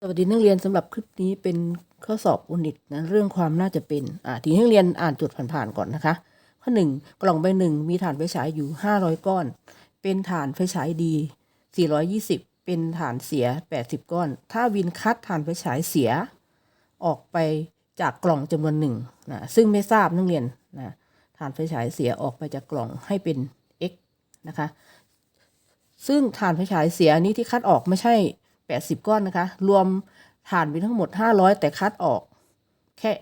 สวัสดีนักเรียนสำหรับคลิปนี้เป็นข้อสอบอุนิตนะเรื่องความน่าจะเป็นอ่าทีนี้นักเรียนอ่านจดผ่านๆก่อนนะคะ ข้อหนึ่งกล่องใบหนึ่งมีฐานไฟฉายอยู่ 500 ก้อน เป็นฐานไฟฉายดี 420 เป็นฐานเสีย 80 ก้อน ถ้าวินคัดฐานไฟฉายเสีย ออกไปจากกล่องจำนวนหนึ่งนะซึ่งไม่ทราบนักเรียนนะฐานไฟฉายเสียออกไปจากกล่องให้เป็น x นะคะซึ่งฐานไฟฉายเสียนี้ที่คัดออกไม่ใช่ 80 ก้อนนะคะ รวมฐานไปทั้งหมด 500 แต่คัดออกแค่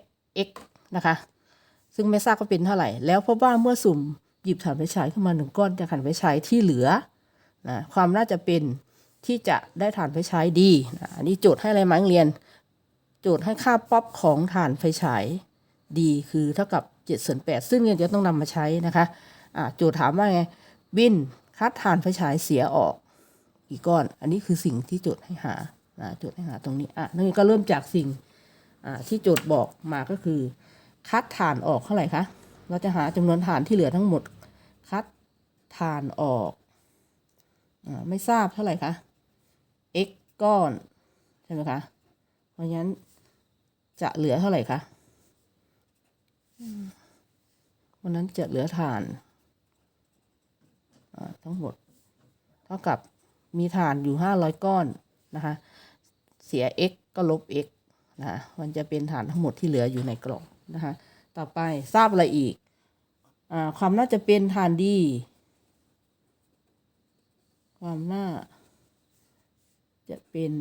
x นะคะ ซึ่งไม่ทราบว่าเป็นเท่าไหร่ แล้วพบว่าเมื่อสุ่มหยิบฐานไฟฉายขึ้นมาหนึ่งก้อนจากฐานไฟฉายที่เหลือนะความน่าจะเป็นที่จะได้ฐานไฟฉายดีนะอันนี้โจทย์ให้อะไรมาเรียน โจทย์ให้ค่าป๊อปของฐานไฟฉายดีคือเท่ากับ7ส่วน8ซึ่งเรียนจะต้องนำมาใช้นะคะอ่าโจทย์ถามว่าไง บินคัดฐานไฟฉายเสียออก กี่ก้อน อันนี้คือสิ่งที่โจทย์ให้หานะโจทย์ให้หาตรงนี้อะนักเรียนก็เริ่มจากสิ่งอ่าที่โจทย์บอกมาก็คือ คัดฐานออกเท่าไหร่คะเราจะหาจำนวนฐานที่เหลือทั้งหมด คัดฐานออกอาไม่ทราบเท่าไหร่คะ x ก้อน ใช่ไหมคะ เพราะฉะนั้นจะเหลือเท่าไหร่คะวันนั้นจะเหลือฐานอ่าทั้งหมด เท่ากับ มีฐานอยู่ห้าร้อยก้อนนะคะ เสีย x ก็ลบ x นะะมันจะเป็นฐานทั้งหมดที่เหลืออยู่ในกล่องนะคะ ต่อไปทราบอะไรอีกอาความน่าจะเป็นฐานดี ความน่าจะเป็น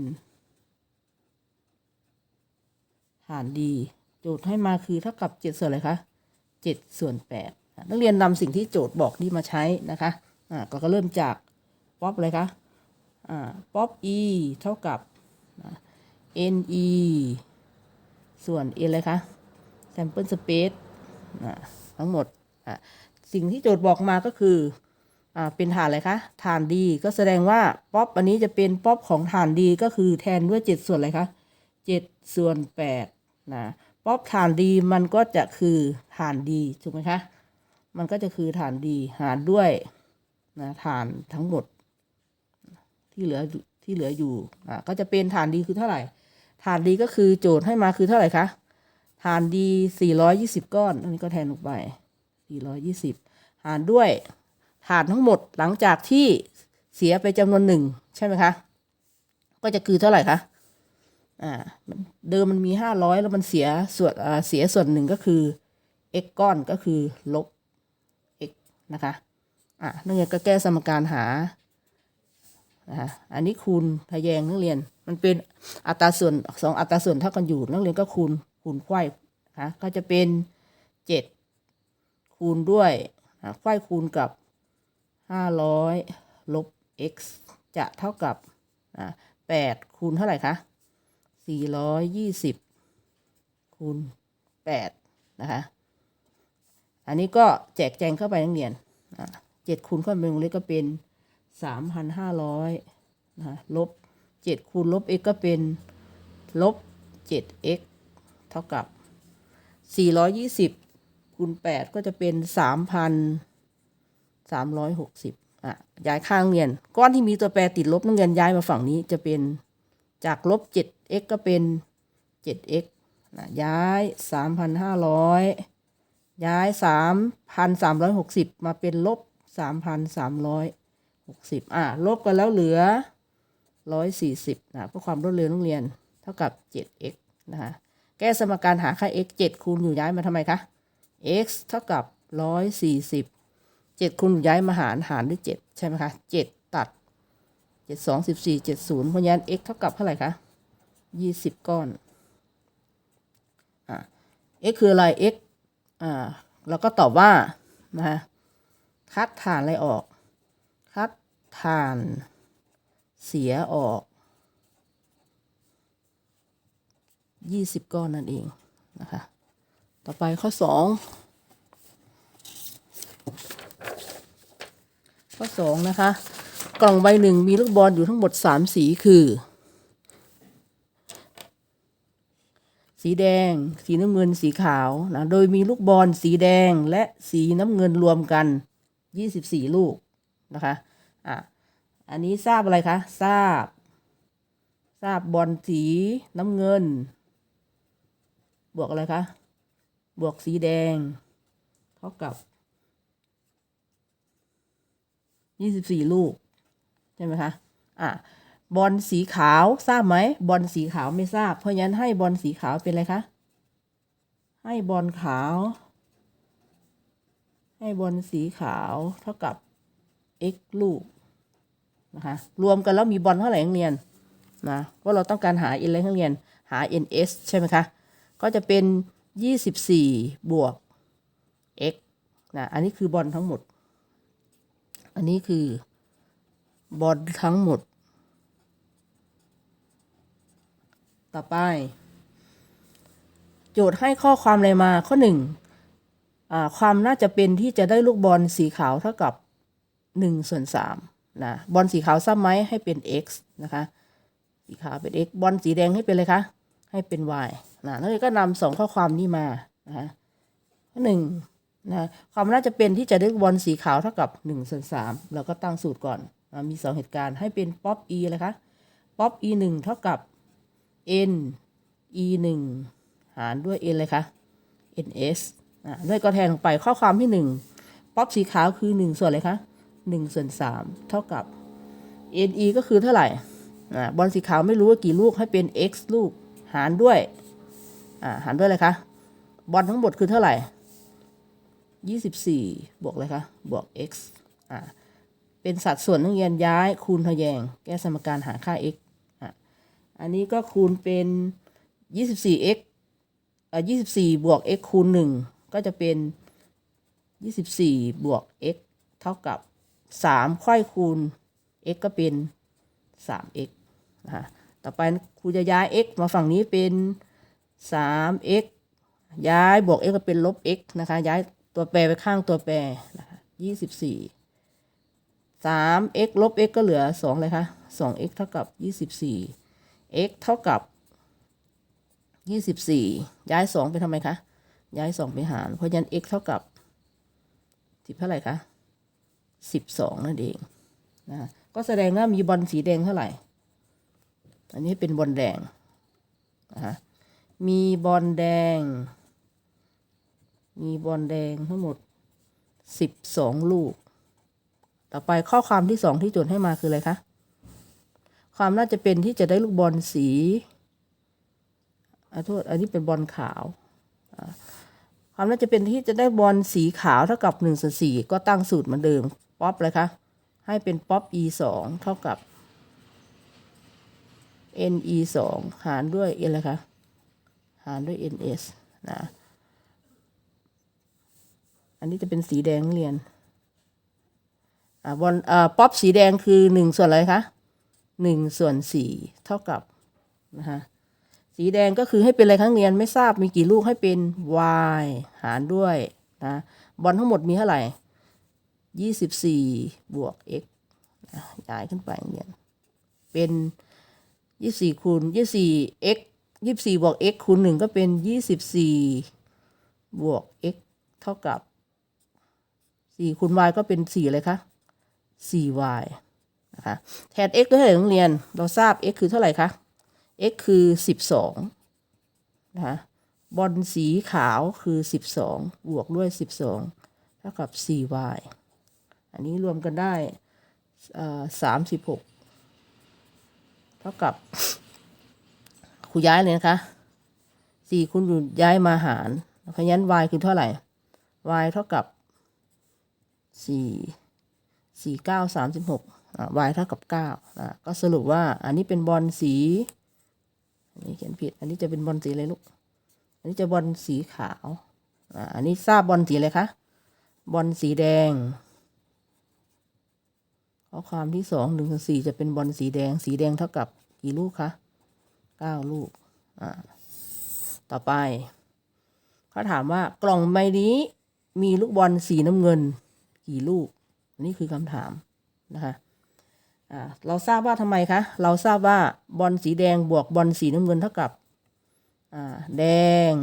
ฐานดี โจทย์ให้มาคือเท่ากับเจ็ดส่วนอะไรคะเจ็ดส่วนแปดอะนักเรียนนำสิ่งที่โจทย์บอกนี่มาใช้นะคะอ่าก็เริ่มจากป๊อปอะไรคะอ่า ป๊อป e เท่ากับอ่า ne ส่วน n อะไรคะ sample space ทั้งหมดอะสิ่งที่โจทย์บอกมาก็คืออ่าเป็นฐานอะไรคะฐานดีก็แสดงว่าป๊อปอันนี้จะเป็นป๊อปของฐานดีก็คือแทนด้วย 7 ส่วนอะไรคะ7ส่วน8นะป๊อปฐานดีมันก็จะคือฐานดีถูกไหมคะ มันก็จะคือฐานดีหารด้วยนะฐานทั้งหมด ที่เหลือที่เหลืออยู่อะก็จะเป็นฐานดีคือเท่าไหร่ ฐานดีก็คือโจทย์ให้มาคือเท่าไหร่คะฐานดี420ก้อนอันนี้ก็แทนลงไป420หารด้วยฐานทั้งหมดหลังจากที่เสียไปจำนวนหนึ่งใช่ไหมคะ ก็จะคือเท่าไหร่คะอ่าเดิมมันมี500แล้วมันเสียส่วนอ่าเสียส่วนหนึ่งก็คือ x ก้อนก็คือลบ x นะคะอะนักเรียนก็แก้สมการหา นะคะอันนี้คูณทะแยงนักเรียน มันเป็นอัตราส่วนสองอัตราส่วนเท่ากันอยู่นักเรียนก็คูณคูณไขว้นะคะก็จะเป็นเจ็ดคูณด้วยไขว้คูณกับห้าร้อยลบ x จะเท่ากับแปดคูณเท่าไหร่คะสี่ร้อยยี่สิบคูณแปดนะคะอันนี้ก็แจกแจงเข้าไปนักเรียนเจ็ดคูณเข้าไปวงเล็บก็เป็น สามพันห้าร้อยนะลบเจ็ดคูณลบ x ก็เป็นลบเจ็ด x เท่ากับสี่ร้อยยี่สิบคูณแปดก็จะเป็นสามพันสามร้อยหกสิบอะย้ายข้างเรียน ก้อนที่มีตัวแปรติดลบนักเรียนย้ายมาฝั่งนี้จะเป็นจากลบเจ็ด x ก็เป็นเจ็ด x นะย้ายสามพันห้าร้อยย้ายสามพันสามร้อยหกสิบมาเป็นลบสามพันสามร้อย หกสิบอะลบกันแล้วเหลือร้อยสี่สิบนะเพื่อความรวดเร็วนักเรียนเท่ากับเจ็ด x นะคะแก้สมการหาค่า x เจ็ดคูณอยู่ย้ายมาทำไมคะ x เท่ากับร้อยสี่สิบเจ็ดคูณอยู่ย้ายมาหารหารด้วยเจ็ดใช่ไหมคะเจ็ดตัดเจ็ดสองสิบสี่เจ็ดศูนย์พราะงั้น x เท่ากับเท่าไหร่คะยี่สิบก้อนอะ x คืออะไร x อ่าเราก็ตอบว่านะคะคัดฐานอะไรออก คัดถ่าน เสียออก 20 ก้อนนั่นเองนะคะ ต่อไปข้อ 2 ข้อ 2 นะคะ กล่องใบหนึ่งมีลูกบอลอยู่ทั้งหมด 3 สีคือ สีแดง สีน้ำเงินสีขาวนะ โดยมีลูกบอลสีแดงและสีน้ำเงินรวมกัน 24 ลูกนะคะ อะอันนี้ทราบอะไรคะทราบ ทราบบอลสีน้ำเงิน บวกอะไรคะ บวกสีแดง เท่ากับยี่สิบสี่ลูก ใช่ไหมคะ อะ บอลสีขาวทราบไหม บอลสีขาวไม่ทราบ เพราะฉะนั้นให้บอลสีขาวเป็นอะไรคะ ให้บอลขาว ให้บอลสีขาวเท่ากับ x ลูก นะคะรวมกันแล้วมีบอลเท่าไหร่นักเรียนนะว่าเราต้องการหา n อะไรนักเรียนหา ns ใช่ไหมคะ ก็จะเป็น 24 บวก x นะอันนี้คือบอลทั้งหมด อันนี้คือบอลทั้งหมด ต่อไป โจทย์ให้ข้อความอะไรมาข้อหนึ่งอ่าความน่าจะเป็นที่จะได้ลูกบอลสีขาวเท่ากับ1ส่วน3 นะบอลสีขาวซ้ำไหมให้เป็น x นะคะ สีขาวเป็น x บอลสีแดงให้เป็นอะไรคะ ให้เป็น y นะแล้วก็นำสองข้อความนี้มานะคะข้อหนึ่งนะความน่าจะเป็นที่จะได้บอลสีขาวเท่ากับ1ส่วน3เราก็ตั้งสูตรก่อนนะมีสองเหตุการณ์ให้เป็นป๊อป e เลยคะป๊อป e 1เท่ากับ n e 1หารด้วย n เลยคะ ns อะด้วยก็แทนลงไปข้อความที่ 1ป๊อปสีขาวคือ 1 ส่วนอะไรคะ1 ส่วน3เท่ากับ ne ก็คือเท่าไหร่บอลสีขาวไม่รู้ว่ากี่ลูกให้เป็น x ลูก หารด้วยหารด้วยอะไรคะ บอลทั้งหมดคือเท่าไหร่ 24 บวกอะไรคะ บวก x อ่าเป็นสัดส่วนนักเรียนย้ายคูณทะแยง แก้สมการหาค่า x อะอันนี้ก็คูณเป็น 24x เอ่อ24 บวก x คูณ 1 ก็จะเป็น 24 บวก x เท่ากับ 3ค่อยคูณ x ก็เป็น 3x นะคะต่อไปครูจะย้าย x มาฝั่งนี้เป็น 3x ย้ายบวก x ก็เป็นลบ x นะคะ ย้ายตัวแปรไปข้างตัวแปรนะคะ24 3x ลบ x ก็เหลือ2เลยคะ 2x เท่ากับ24 x เท่ากับ24ย้าย2ไปทำไมคะ ย้าย2ไปหาร เพราะฉะนั้น x เท่ากับ10เท่าไหร่คะ 12 นั่นเองนะก็แสดงว่ามีบอลสีแดงเท่าไหร่ อันนี้เป็นบอลแดงนะคะมีบอลแดง มีบอลแดงทั้งหมด 12 ลูก ต่อไปข้อความที่สองที่โจทย์ให้มาคืออะไรคะ ความน่าจะเป็นที่จะได้ลูกบอลสีอโทษ อันนี้เป็นบอลขาว ความน่าจะเป็นที่จะได้บอลสีขาวเท่ากับ1ส่วน4ก็ตั้งสูตรเหมือนเดิม ป๊อปเลยคะ ให้เป็นป๊อป e 2เท่ากับ n e 2หารด้วย n อะไรคะหารด้วย n s นะ อันนี้จะเป็นสีแดงเรียน อ่าบอลอ่าป๊อปสีแดงคือหนึ่งส่วนอะไรคะหนึ่งส่วนสี่เท่ากับนะคะสีแดงก็คือให้เป็นอะไรครั้งเรียนไม่ทราบมีกี่ลูกให้เป็น y หารด้วยนะบอลทั้งหมดมีเท่าไหร่ ยี่สิบสี่บวก x ย้ายขึ้นไปเรียนเป็นยี่สี่คูณยี่สี่ x ยี่สี่บวก x คูณหนึ่งก็เป็นยี่สิบสี่บวก x เท่ากับสี่คูณ y ก็เป็นสี่เลยคะ 4y นะคะแทน x ด้วยเท่าไหร่นักเรียน เราทราบ x คือเท่าไหร่คะ x คือ 12 นะคะบอลสีขาวคือ 12 บวกด้วย 12 เท่ากับ 4y อันนี้รวมกันได้เอ่อ36เท่ากับครูย้ายเลยนะคะ4คุณอยู่ย้ายมาหารเพราะฉะนั้น y คือเท่าไหร่ y เท่ากับ4สี่เก้าสามสิบหกอ่า y เท่ากับเก้าก็สรุปว่าอันนี้เป็นบอลสี อันนี้เขียนผิด อันนี้จะเป็นบอลสีอะไรลูก อันนี้จะบอลสีขาว อันนี้ทราบบอลสีอะไรคะ บอลสีแดง ข้อความที่สองหนึ่งสี่จะเป็นบอลสีแดง สีแดงเท่ากับกี่ลูกคะเก้าลูก อ่า ต่อไปเขาถามว่ากล่องใบนี้มีลูกบอลสีน้ำเงิน กี่ลูกนนี้คือคำถามนะคะอ่าเราทราบว่าทำไมคะ เราทราบว่าบอลสีแดงบวกบอลสีน้ำเงินเท่ากับ อ่า แดง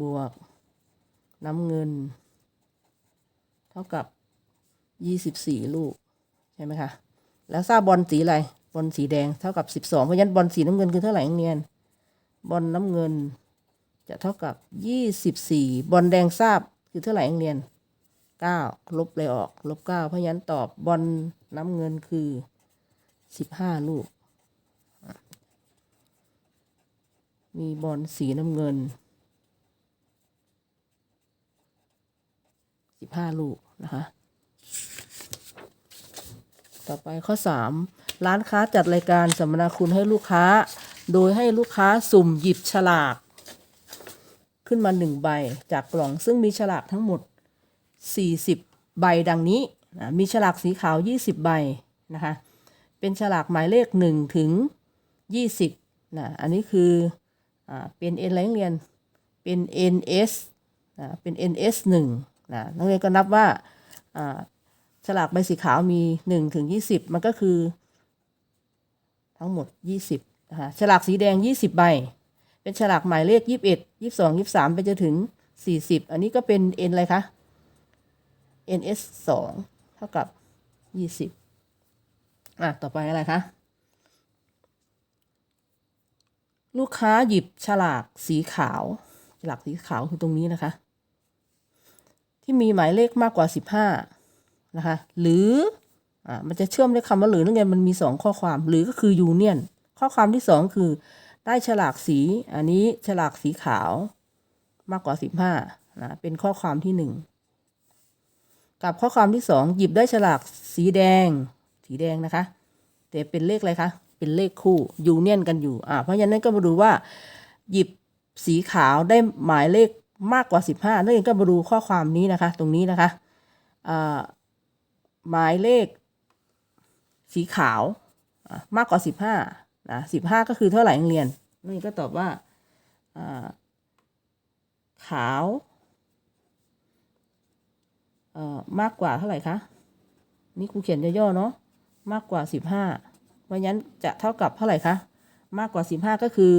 บวก น้ำเงิน เท่ากับยี่สิบสี่ลูก ใช่ไหมคะแล้วทราบบอลสีอะไรบอลสีแดงเท่ากับสิบสองเพราะฉะนั้นบอลสีน้ำเงินคือเท่าไหร่นักเรียนบอลน้ำเงิน จะเท่ากับยี่สิบสี่บอลแดงทราบคือเท่าไหร่นักเรียนเก้าลบเลยออกลบเก้าเพราะฉะนั้นตอบบอลน้ำเงินคือสิบห้าลูก มีบอลสีน้ำเงินสิบห้าลูกนะคะ ต่อไปข้อ 3 ร้านค้าจัดรายการสัมมนาคุณให้ลูกค้า โดยให้ลูกค้าสุ่มหยิบฉลาก ขึ้นมา 1 ใบจากกล่องซึ่งมีฉลากทั้งหมด 40 ใบดังนี้นะมีฉลากสีขาว 20 ใบนะคะ เป็นฉลากหมายเลข 1 ถึง 20นะอันนี้คืออเป็น N อะไรนักเรียน เป็น NS นะเป็น NS 1นะนักเรียนก็นับว่า ฉลากใบสีขาวมี1ถึง20 มันก็คือ ทั้งหมด 20นะคะฉลากสีแดง 20 ใบ เป็นฉลากหมายเลข 21 22 23 ไปจนถึง 40 อันนี้ก็เป็น N อะไรคะ NS 2เท่ากับ 20อะต่อไปอะไรคะ ลูกค้าหยิบฉลากสีขาว ฉลากสีขาวคือตรงนี้นะคะ ที่มีหมายเลขมากกว่า 15 นะคะหรืออ่ามันจะเชื่อมด้วยคำว่าหรือนั่นไงมันมีสองข้อความหรือก็คือยูเนียนข้อความที่สองคือได้ฉลากสี อันนี้ฉลากสีขาวมากกว่าสิบห้านะเป็นข้อความที่หนึ่งกับข้อความที่สองหยิบได้ฉลากสีแดง สีแดงนะคะ แต่เป็นเลขอะไรคะเป็นเลขคู่ยูเนียนกันอยู่อ่าเพราะฉะนั้นก็มาดูว่า หยิบสีขาวได้หมายเลขมากกว่า 15นั่นเองก็มาดูข้อความนี้นะคะ ตรงนี้นะคะอ่า หมายเลข สีขาวมากกว่า15นะ15ก็คือเท่าไหร่นักเรียนนั่ก็ตอบว่าขาวมากกว่าเท่าไหร่คะ นี่ครูเขียนย่อๆเนาะมากกว่า15เพราะฉะนั้นจะเท่ากับเท่าไหร่คะมากกว่า15ก็คือ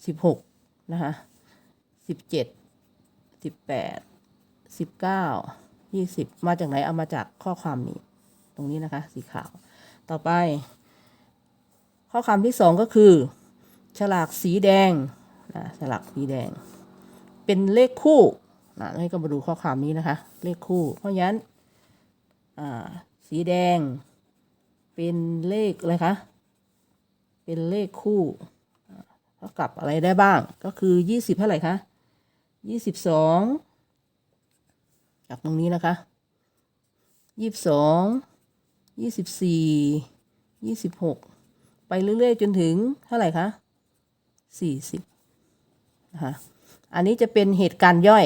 16นะคะ17 18 19 20มาจากไหนเอามาจากข้อความนี้ ตรงนี้นะคะ สีขาว ต่อไป ข้อความที่สองก็คือ ฉลากสีแดงนะฉลากสีแดง เป็นเลขคู่นะให้ก็มาดูข้อความนี้นะคะ เลขคู่ เพราะฉะนั้นอ่าสีแดง เป็นเลขอะไรคะเป็นเลขคู่เท่ากับอะไรได้บ้างก็คือยี่สิบเท่าไหร่คะยี่สิบสอง จากตรงนี้นะคะยี่สิบสองยี่สิบสี่ยี่สิบหกไปเรื่อยๆ จนถึงเท่าไหร่คะสี่สิบนะคะอันนี้จะเป็นเหตุการณ์ย่อย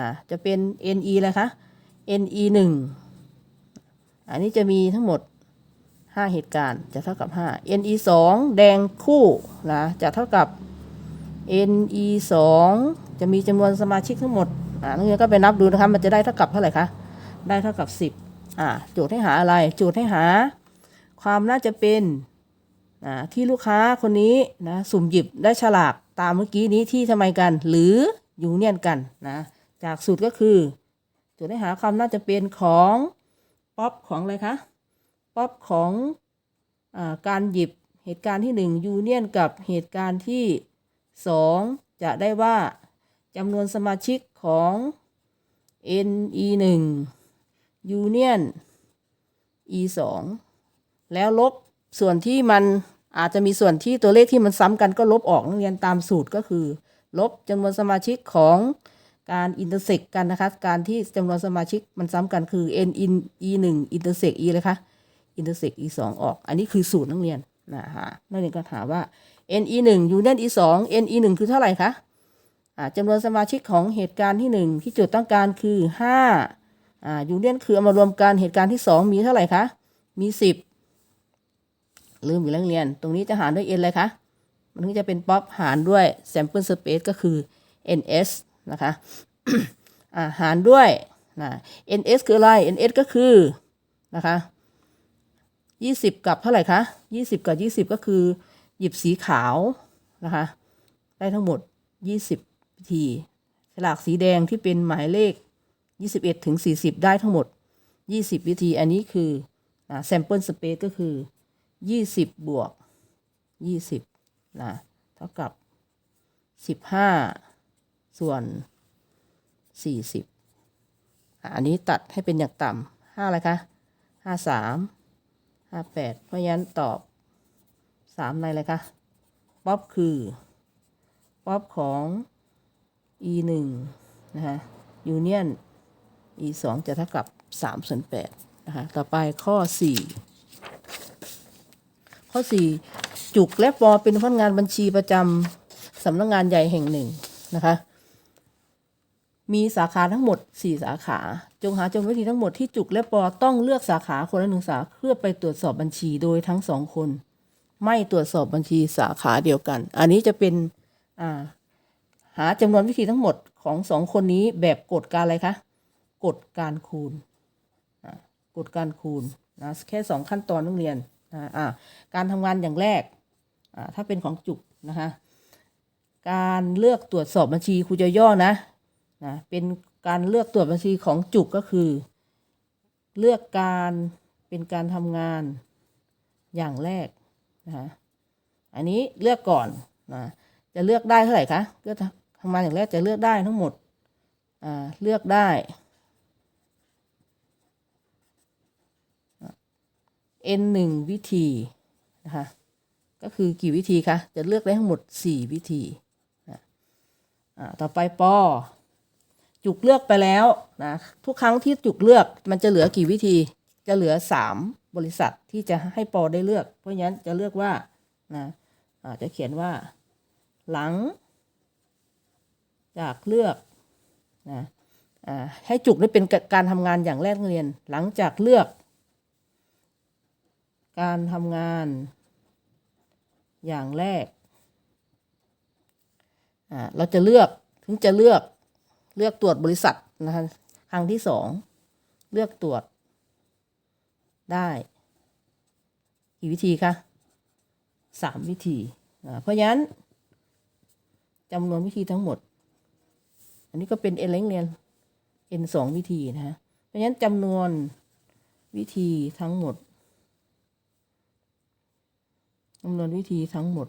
นะจะเป็น NE อะไรคะ NE หนึ่งอันนี้จะมีทั้งหมด5เหตุการณ์จะเท่ากับ5 NE 2แดงคู่นะจะเท่ากับ NE 2จะมีจำนวนสมาชิกทั้งหมด อ่านักเรียนก็ไปนับดูนะคะมันจะได้เท่ากับเท่าไหร่คะได้เท่ากับ10อ่าโจทย์ให้หาอะไร โจทย์ให้หา ความน่าจะเป็นอ่าที่ลูกค้าคนนี้นะสุ่มหยิบได้ฉลากตามเมื่อกี้นี้ที่ทำไมกัน หรืออยู่เนียนกันนะจากสูตรก็คือโจทย์ให้หาความน่าจะเป็นของป๊อปของอะไรคะป๊อปของอาการหยิบเหตุการณ์ที่หนึ่งยูเนียนกับเหตุการณ์ที่สองจะได้ว่า จำนวนสมาชิกของ NE 1ยูเนียน E 2 แล้วลบส่วนที่มันอาจจะมีส่วนที่ตัวเลขที่มันซ้ำกันก็ลบออกนักเรียนตามสูตรก็คือ ลบจำนวนสมาชิกของการอินเตอร์เซกกันนะคะ การที่จำนวนสมาชิกมันซ้ำกันคือ n in e 1อินเตอร์เซก e เลยคะอินเตอร์เซก e 2ออก อันนี้คือสูตรนักเรียนนะคะนักเรียนก็ถามว่า n e 1ยูเนียน e 2 n e 1คือเท่าไหร่คะ จำนวนสมาชิกของเหตุการณ์ที่ 1 ที่โจทย์ต้องการคือ5อ่ายูเนียนคือเอามารวมกันเหตุการณ์ที่ 2 มีเท่าไหร่คะ มี 10 ลืมอีกแล้วนักเรียน ตรงนี้จะหารด้วย n เลยคะ มันก็จะเป็นป๊อปหารด้วย sample space ก็คือ ns นะคะอ่าหารด้วยนะ ns คืออะไร ns ก็คือนะคะ20 กับเท่าไหร่คะ 20 กับ 20 ก็คือ หยิบสีขาวนะคะ ได้ทั้งหมด 20 วิธีฉลากสีแดงที่เป็นหมายเลข 21ถึง40 ได้ทั้งหมด 20 วิธีอันนี้คืออ่า sample space ก็คือยี่สิบบวกยี่สิบนะเท่ากับสิบห้าส่วนสี่สิบอันนี้ตัดให้เป็นอย่างต่ำห้าอะไรคะห้าสามห้าแปดเพราะฉะนั้นตอบสามในอะไรคะป๊อปคือ ป๊อปของ e หนึ่งนะคะยูเนีย e สองจะเท่ากับสามส่วนแปดนะคะ ต่อไปข้อสี่ข้อ 4 จุกและปอเป็นพนักงานบัญชีประจำสำนักงงานใหญ่แห่งหนึ่งนะคะ มีสาขาทั้งหมด 4 สาขา จงหาจำนวนวิธีทั้งหมดที่จุกและปอต้องเลือกสาขาคนละหนึ่งสาขาเพื่อไปตรวจสอบบัญชีโดยทั้งสองคน ไม่ตรวจสอบบัญชีสาขาเดียวกัน อันนี้จะเป็นอ่า หาจำนวนวิธีทั้งหมดของสองคนนี้แบบกฎการอะไรคะกฎการคูณกฎการคูณนะแค่สองขั้นตอนต้องเรียนนะอ่าการทำงานอย่างแรกอ่าถ้าเป็นของจุกนะคะการเลือกตรวจสอบบัญชีครูจะย่อนะนะเป็นการเลือกตรวจบัญชีของจุกก็คือ เลือกการเป็นการทำงานอย่างแรกนะคะอันนี้เลือกก่อนนะจะเลือกได้เท่าไหร่คะเลือก ทำงานอย่างแรกจะเลือกได้ทั้งหมดอ่าเลือกได้ n หนึ่งวิธีนะคะก็คือกี่วิธีคะจะเลือกได้ทั้งหมด 4 วิธีนะต่อไปปอจุกเลือกไปแล้วนะทุกครั้งที่จุกเลือกมันจะเหลือกี่วิธีจะเหลือ 3 บริษัทที่จะให้ปอได้เลือก เพราะฉะนั้นจะเลือกว่านะอ่าจะเขียนว่าหลัง จากเลือกนะให้จุกได้เป็นการทำงานอย่างแรกเรียน หลังจากเลือก การทำงานอย่างแรก เราจะเลือกถึงจะเลือกเลือกตรวจบริษัทนะคะครั้งที่สองเลือกตรวจได้กี่วิธีคะสามวิธี เพราะฉะนั้นจำนวนวิธีทั้งหมด อันนี้ก็เป็นเอ็นเล้งเรียน n สองวิธีนะฮะเพราะฉะนั้นจำนวนวิธีทั้งหมดจำนวนวิธีทั้งหมด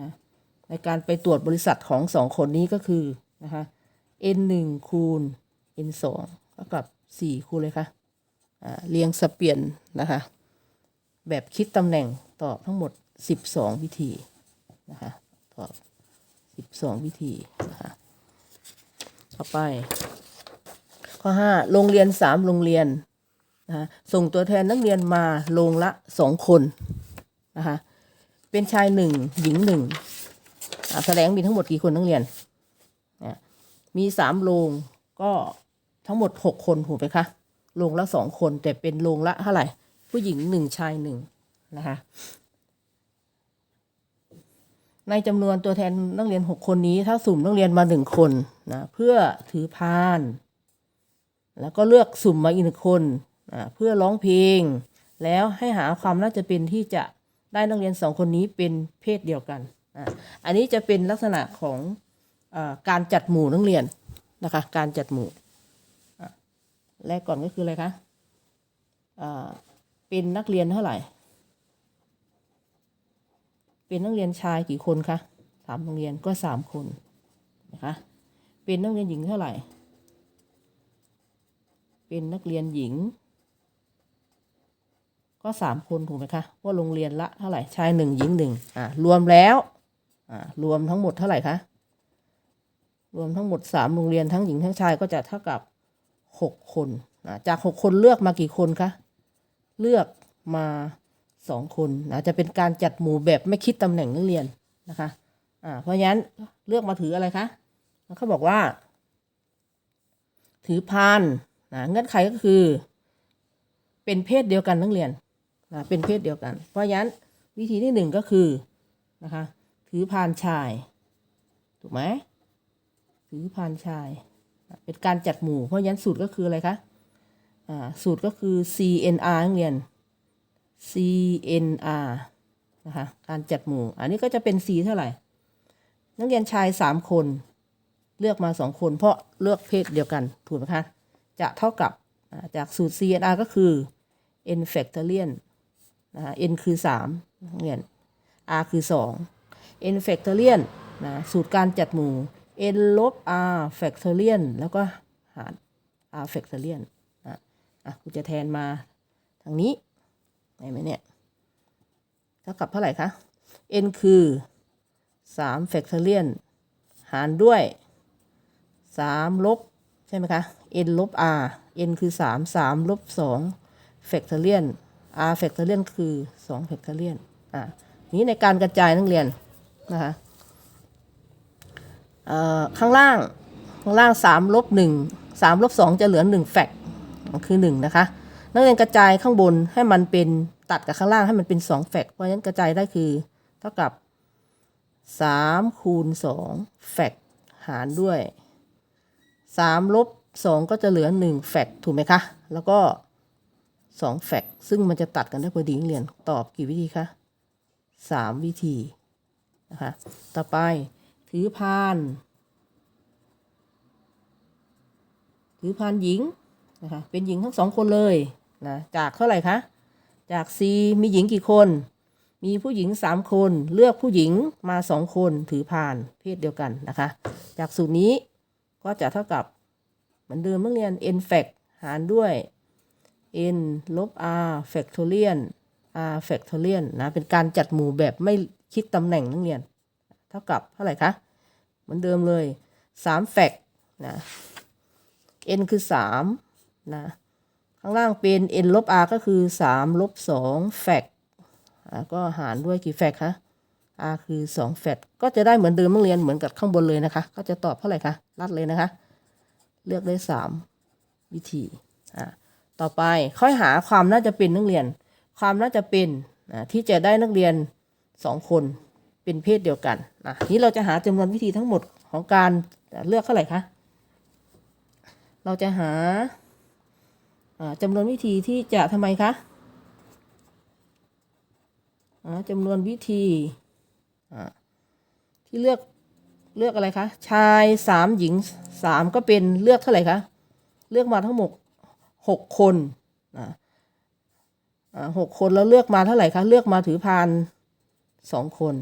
นะในการไปตรวจบริษัทของสองคนนี้ก็คือนะคะ n หนึ่งคูณ n สองเท่ากับสี่คูณเลยค่ะอ่าเรียงสเปียนนะคะ แบบคิดตำแหน่งตอบทั้งหมดสิบสองวิธีนะคะตอบสิบสองวิธีนะคะ ต่อไป ข้อห้าโรงเรียนสามโรงเรียนนะคะส่งตัวแทนนักเรียนมาโรงละสองคนนะคะเป็นชายหนึ่งหญิงหนึ่งแสดงมีทั้งหมดกี่คนนักเรียน มีสามโรงก็ทั้งหมดหกคนถูกไหมคะโรงละสองคน แต่เป็นโรงละเท่าไหร่ ผู้หญิงหนึ่งชายหนึ่งนะคะ ในจำนวนตัวแทนนักเรียนหกคนนี้ ถ้าสุ่มนักเรียนมาหนึ่งคนนะเพื่อถือพาน แล้วก็เลือกสุ่มมาอีกหนึ่งคนอ่าเพื่อร้องเพลง แล้วให้หาความน่าจะเป็นที่จะได้นักเรียนสองคนนี้เป็นเพศเดียวกันอ่าอันนี้จะเป็นลักษณะของอการจัดหมู่นักเรียนนะคะการจัดหมู่แรกก่อนก็คืออะไรคะเป็นนักเรียนเท่าไหร่ เป็นนักเรียนชายกี่คนคะสามโรงเรียนก็สามคนนะคะเป็นนักเรียนหญิงเท่าไหร่ เป็นนักเรียนหญิง ก็สามคนถูกไหมคะว่าโรงเรียนละเท่าไหร่ชายหนึ่งหญิงหนึ่งอ่ารวมแล้วอ่ารวมทั้งหมดเท่าไหร่คะรวมทั้งหมดสามโรงเรียนทั้งหญิงทั้งชายก็จะเท่ากับหกคนอ่าจากหกคนเลือกมากี่คนคะเลือกมา สองคนนะจะเป็นการจัดหมู่แบบไม่คิดตำแหน่งนักเรียนนะคะอ่าเพราะฉะนั้นเลือกมาถืออะไรคะเขาบอกว่า ถือพานนะเงื่อนไขก็คือ เป็นเพศเดียวกันนักเรียนนะเป็นเพศเดียวกัน เพราะฉะนั้นวิธีที่หนึ่งก็คือนะคะถือพานชายถูกไหมถือพานชายเป็นการจัดหมู่ เพราะฉะนั้นสูตรก็คืออะไรคะ อ่า สูตรก็คือ CNR นักเรียน CNR นะคะการจัดหมู่ อันนี้ก็จะเป็น C เท่าไหร่ นักเรียนชายสามคน เลือกมาสองคน เพราะเลือกเพศเดียวกัน ถูกไหมคะ จะเท่ากับจากสูตร CNR ก็คือ n factorial นะคะ n คือ 3 นักเรียน r คือ 2 n factorial นะสูตรการจัดหมู่ n ลบ r factorial แล้วก็หาร r factorial นะอะกูจะแทนมาทางนี้ เห็นไหมเนี่ยเท่ากับเท่าไหร่คะ n คือ3 factorial หารด้วย 3 ลบ ใช่ไหมคะ n ลบ r n คือ 3 3 ลบ 2 factorial r factorial คือ2 factorial อะนี้ในการกระจายนักเรียน นะคะเอ่อข้างล่างข้างล่าง 3 ลบ 1 3 ลบ 2 จะเหลือ 1 แฟกคือ 1 นะคะ นักเรียนกระจายข้างบนให้มันเป็นตัดกับข้างล่างให้มันเป็น 2 แฟกเพราะฉะนั้นกระจายได้คือ เท่ากับ3คูณ2แฟกหารด้วย3ลบ2ก็จะเหลือ1แฟกถูกไหมคะ แล้วก็2แฟกซึ่งมันจะตัดกันได้พอดีนักเรียนตอบกี่วิธีคะ3 วิธีนะคะต่อไปถือพานถือพานหญิงนะคะเป็นหญิงทั้งสองคนเลย นะจากเท่าไหร่คะจาก C มีหญิงกี่คน มีผู้หญิง 3 คน เลือกผู้หญิงมา 2 คนถือพานเพศเดียวกันนะคะ จากสูตรนี้ก็จะเท่ากับเหมือนเดิมนักเรียน n fact หารด้วย n ลบ r factorial r factorial นะ เป็นการจัดหมู่แบบไม่คิดตำแหน่งนักเรียน เท่ากับเท่าไหร่คะ เหมือนเดิมเลย3 fact นะ n คือ 3 นะ ข้างล่างเป็น n ลบ r ก็คือ 3 ลบ2 fact อ่าก็หารด้วยกี่แฟกคะ r คือ 2 แฟกก็จะได้เหมือนเดิมนักเรียนเหมือนกับข้างบนเลยนะคะ ก็จะตอบเท่าไหร่คะรัดเลยนะคะ เลือกได้ 3 วิธีอ่าต่อไปค่อยหาความน่าจะเป็นนักเรียน ความน่าจะเป็นอ่าที่จะได้นักเรียน 2 คนเป็นเพศเดียวกันนะนี้เราจะหาจำนวนวิธีทั้งหมดของการเลือกเท่าไหร่คะ เราจะหา จำนวนวิธีที่จะทำไมคะจำนวนวิธีที่เลือกเลือกอะไรคะชายสามหญิงสามก็เป็นเลือกเท่าไหร่คะเลือกมาทั้งหมดหกคนหกคนแล้วเลือกมาเท่าไหร่คะเลือกมาถือพานสองคน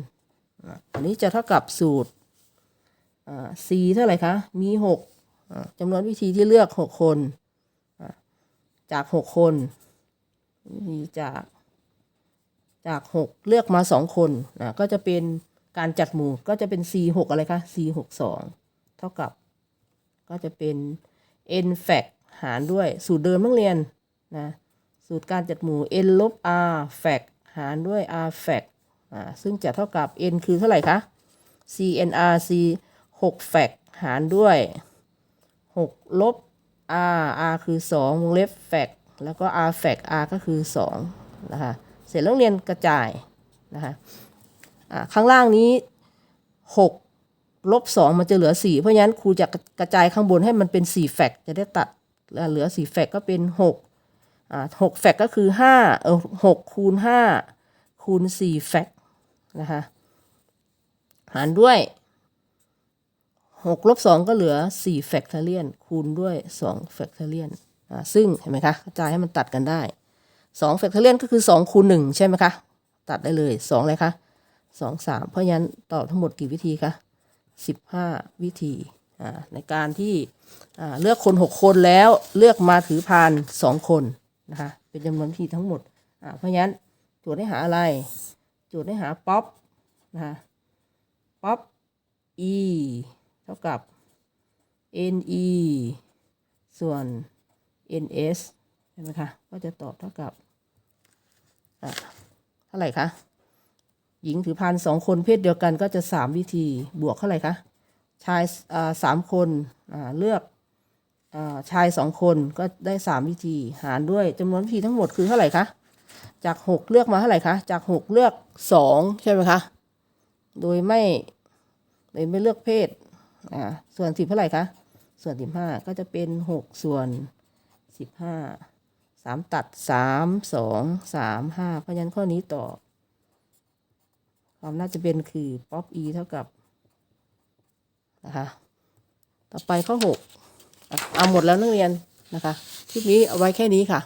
อันนี้จะเท่ากับสูตรอ่า c เท่าไหร่คะมีหกจำนวนวิธีที่เลือกหกคน จากหกคนมีจากจากหกเลือกมาสองคนนะก็จะเป็นการจัดหมู่ก็จะเป็น c หกอะไรคะ c หกสองเท่ากับ ก็จะเป็น n fact หารด้วยสูตรเดิมนักเรียนนะสูตรการจัดหมู่ n ลบ r fact หารด้วย r fact อ่าซึ่งจะเท่ากับ n คือเท่าไหร่คะ c n r c 6 fact หารด้วย 6 ลบ r r คือ 2 วงเล็บ fact แล้วก็ r fact r ก็คือ 2 นะคะ เสร็จแล้วเรียนกระจายนะคะข้างล่างนี้ 6 ลบ 2 มันจะเหลือ 4 เพราะฉะนั้นครูจะกระจายข้างบนให้มันเป็น 4 แฟกจะได้ตัด เหลือ 4 แฟกก็เป็น 6 อ่า6แฟกก็คือ 5 เออ6คูณ 5 คูณ 4 แฟกนะคะ หารด้วย 6ลบ2ก็เหลือ4แฟกเทเลียนคูณด้วย2แฟกเทเลียนอ่าซึ่งเห็นไหมคะกระจายให้มันตัดกันได้สองแฟกเทอเรียนก็คือสองคูณหนึ่งใช่ไหมคะ ตัดได้เลยสองเลยคะสองสามเพราะฉะนั้นตอบทั้งหมดกี่วิธีคะสิบห้าวิธีอ่าในการที่อ่าเลือกคนหกคนแล้วเลือกมาถือพานสองคนนะคะเป็นจำนวนวิธีทั้งหมดอ่าเพราะฉะนั้นโจทย์ให้หาอะไร โจทย์ให้หาป๊อปนะคะป๊อป e ท่ากับ ne ส่วน ns ใช่ไหมคะ ก็จะตอบเท่ากับอะเท่าไหร่คะ หญิงถือพานสองคนเพศเดียวกันก็จะสามวิธี บวกเท่าไหร่คะ ชายอ่าสามคนอ่าเลือกอ่าชายสองคนก็ได้สามวิธี หารด้วยจำนวนวิธีทั้งหมดคือเท่าไหร่คะ จากหกเลือกมาเท่าไหร่คะ จากหกเลือกสองใช่ไหมคะ โดยไม่โดยไม่เลือกเพศ อ่าส่วนสิบเท่าไหร่คะ ส่วนสิบห้าก็จะเป็นหกส่วนสิบห้าสามตัดสามสองสามห้าเพราะฉะนั้นข้อนี้ตอบความน่าจะเป็นคือป๊อป e เท่ากับนะคะต่อไปข้อหกเอาหมดแล้วนักเรียนนะคะคลิปนี้เอาไว้แค่นี้ค่ะ